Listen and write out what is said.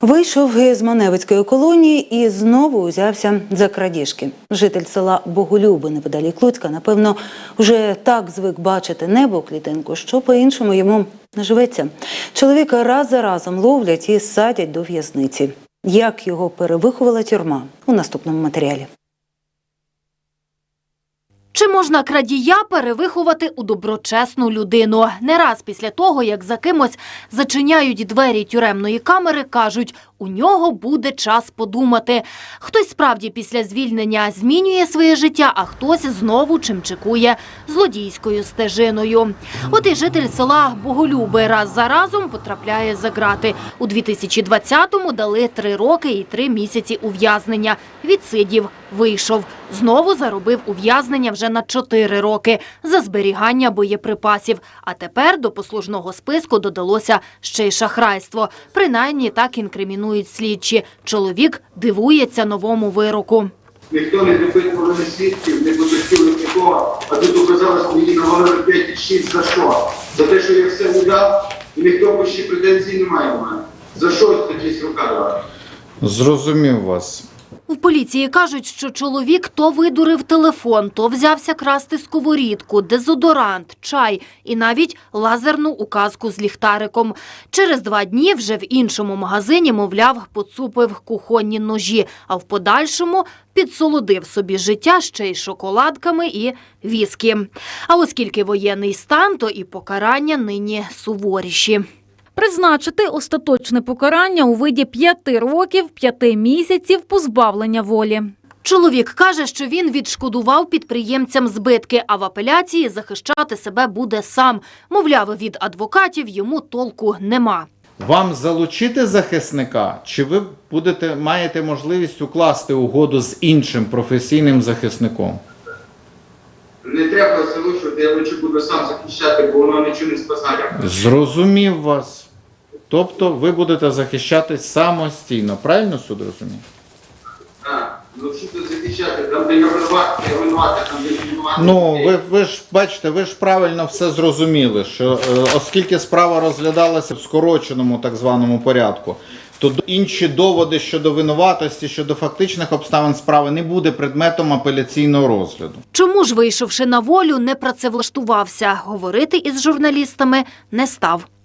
Вийшов із Маневицької колонії і знову узявся за крадіжки. Житель села Боголюби неподалік Луцька, напевно, вже так звик бачити небо клітинку, що по-іншому йому не живеться. Чоловіка раз за разом ловлять і садять до в'язниці. Як його перевиховала тюрма у наступному матеріалі. Чи можна крадія перевиховати у доброчесну людину? Не раз після того, як за кимось зачиняють двері тюремної камери, кажуть, у нього буде час подумати. Хтось справді після звільнення змінює своє життя, а хтось знову чимчикує злодійською стежиною. От і житель села Боголюби раз за разом потрапляє за грати. У 2020-му дали три роки і три місяці ув'язнення. Відсидів, вийшов. Знову заробив ув'язнення вже на 4 роки за зберігання боєприпасів. А тепер до послужного списку додалося ще й шахрайство. Принаймні так інкримінують слідчі. Чоловік дивується новому вироку. Ніхто не допитували ні свідків, не потерпілих нікого, а тут оказалось мені навалили 5 і 6 за що? За те, що я все не дав, і ніхто почти претензій не має в мене. За що такі срока давати? Зрозумів вас. В поліції кажуть, що чоловік то видурив телефон, то взявся красти сковорідку, дезодорант, чай і навіть лазерну указку з ліхтариком. Через два дні вже в іншому магазині, мовляв, поцупив кухонні ножі, а в подальшому підсолодив собі життя ще й шоколадками і віскі. А оскільки воєнний стан, то і покарання нині суворіші. Призначити остаточне покарання у виді п'яти років, п'яти місяців позбавлення волі. Чоловік каже, що він відшкодував підприємцям збитки, а в апеляції захищати себе буде сам. Мовляв, від адвокатів йому толку нема. Вам залучити захисника, чи ви будете маєте можливість укласти угоду з іншим професійним захисником? Не треба залучувати, я буду сам захищати, бо воно нічого не спасає. Зрозумів вас. Тобто ви будете захищатись самостійно. Правильно суд розуміє? Так, ну що тут захищати? Там, де я винуватий, там, де не винуватий. Ну, ви, ви ж бачите, ви ж правильно все зрозуміли, що е, оскільки справа розглядалася в скороченому так званому порядку, то інші доводи щодо винуватості, щодо фактичних обставин справи не буде предметом апеляційного розгляду. Чому ж, вийшовши на волю, не працевлаштувався? Говорити із журналістами не став.